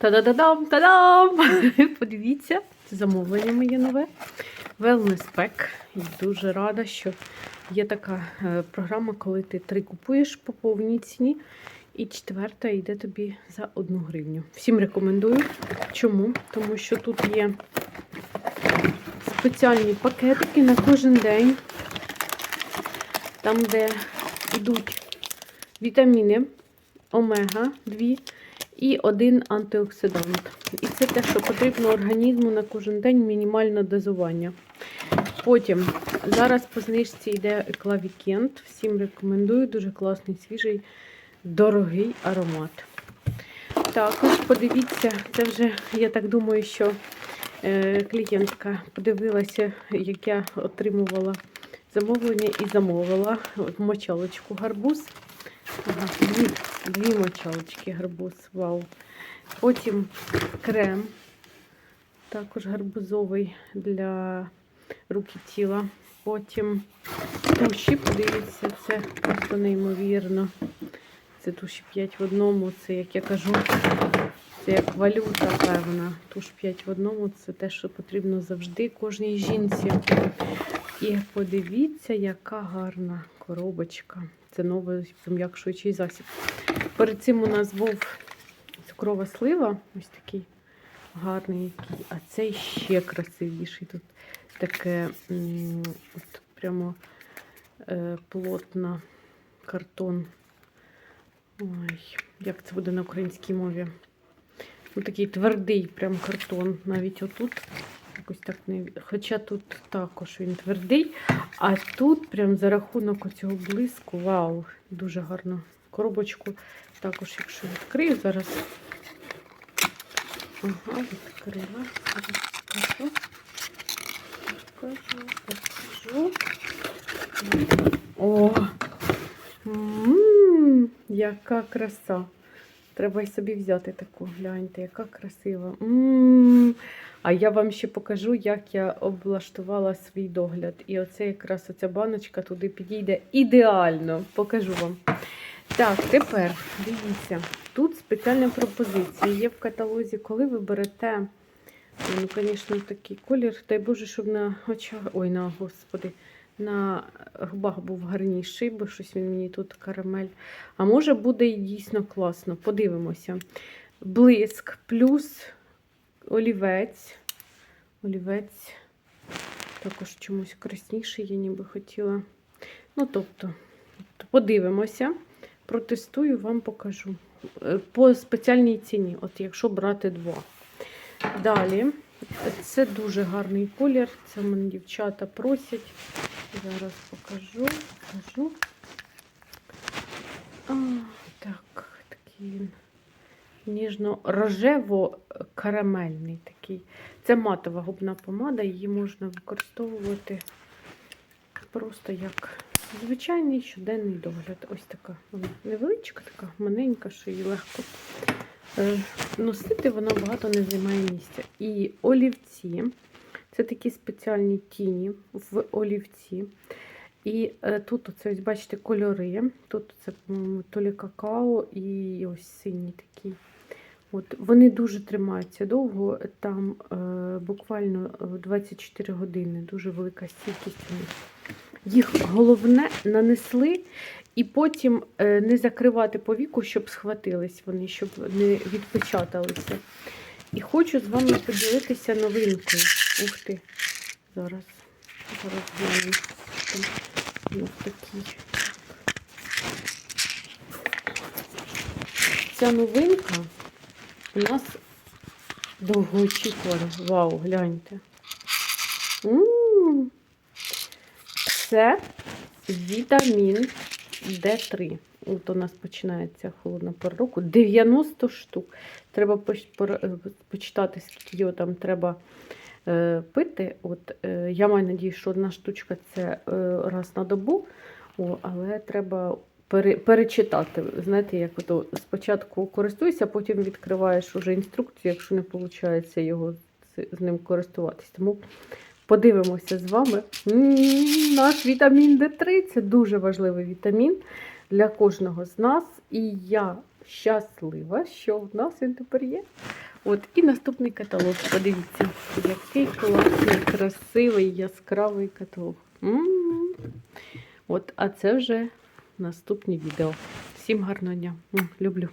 Та-да-да-дам, та-дам! Подивіться, це замовлення моє нове. Wellness Pack. Дуже рада, що є така е, програма, коли ти три купуєш по повній ціні, і четверта йде тобі за одну гривню. Всім рекомендую. Чому? Тому що тут є спеціальні пакетики на кожен день, там, де йдуть вітаміни, омега 2 і один антиоксидант. І це те, що потрібно організму на кожен день мінімальне дозування. Потім, зараз по знижці йде Еклавікент. Всім рекомендую, дуже класний, свіжий, дорогий аромат. Також подивіться, це вже, я так думаю, що е, клієнтка подивилася, як я отримувала замовлення і замовила мочалочку гарбуз. Ага, дві, дві мочалочки гарбуз, вау. Потім крем, також гарбузовий для рук і тіла. Потім туші, подивіться, це просто неймовірно. Це туші 5 в одному, це, як я кажу, це як валюта певна. Туш 5 в одному це те, що потрібно завжди кожній жінці. І подивіться, яка гарна коробочка. Це новий пом'якшуючий засіб. Перед цим у нас був цукрова слива, ось такий гарний, який, а цей ще красивіший. Тут таке от прямо е, плотна картон. Ой, як це буде на українській мові? Ну, такий твердий прям картон. Навіть отут. Якось так не... Хоча тут також він твердий, а тут прям за рахунок оцього блиску, вау, дуже гарно. Коробочку також, якщо відкрию зараз. Ага, відкрила. Зараз покажу. Покажу, покажу. О! М, яка краса. Треба й собі взяти таку. Гляньте, яка красива. М, А я вам ще покажу, як я облаштувала свій догляд. І оце якраз оця баночка туди підійде ідеально. Покажу вам. Так, тепер дивіться. Тут спеціальна пропозиція є в каталозі, коли ви берете, ну, звісно, такий колір, дай Боже, щоб на очах, ой, на господи, на губах був гарніший, бо щось він мені тут карамель. А може буде і дійсно класно. Подивимося. Блиск плюс олівець. Олівець також чомусь красніший, я ніби хотіла. Ну, тобто, подивимося, протестую, вам покажу. Е, По спеціальній ціні, от якщо брати два. Далі, це дуже гарний колір. Це мене дівчата просять. Зараз покажу. покажу. А, так, такий ніжно-рожево-карамельний такий. Це матова губна помада, її можна використовувати просто як звичайний щоденний догляд. Ось така вона невеличка, така маленька, що її легко е, носити, вона багато не займає місця. І олівці це такі спеціальні тіні в олівці. І е, тут оце, ось, бачите, кольори. Тут це, по-моєму, какао і ось синій такий. От, вони дуже тримаються довго, там е, буквально е, 24 години, дуже велика стійкість у них. Їх головне нанесли і потім е, не закривати повіку, щоб схватились вони, щоб не відпечаталися. І хочу з вами поділитися новинкою. Ух ти, зараз. Зараз глянемо. У такий. Ця новинка у нас довгоочікувана. Вау, гляньте. М. Це вітамін D3. От у нас починається холодна пора року. 90 штук. Треба е, почитати, скільки його там треба е, пити. От, е, я маю надію, що одна штучка це раз на добу, О, але треба перечитати. Знаєте, як ото спочатку користуйся, потім відкриваєш уже інструкцію, якщо не виходить його з, ним користуватись. Тому подивимося з вами. М, Наш вітамін Д3 це дуже важливий вітамін для кожного з нас. І я щаслива, що в нас він тепер є. От, і наступний каталог. Подивіться, який класний, красивий, яскравий каталог. М. От, а це вже наступні відео. Всім гарного дня. М, Люблю.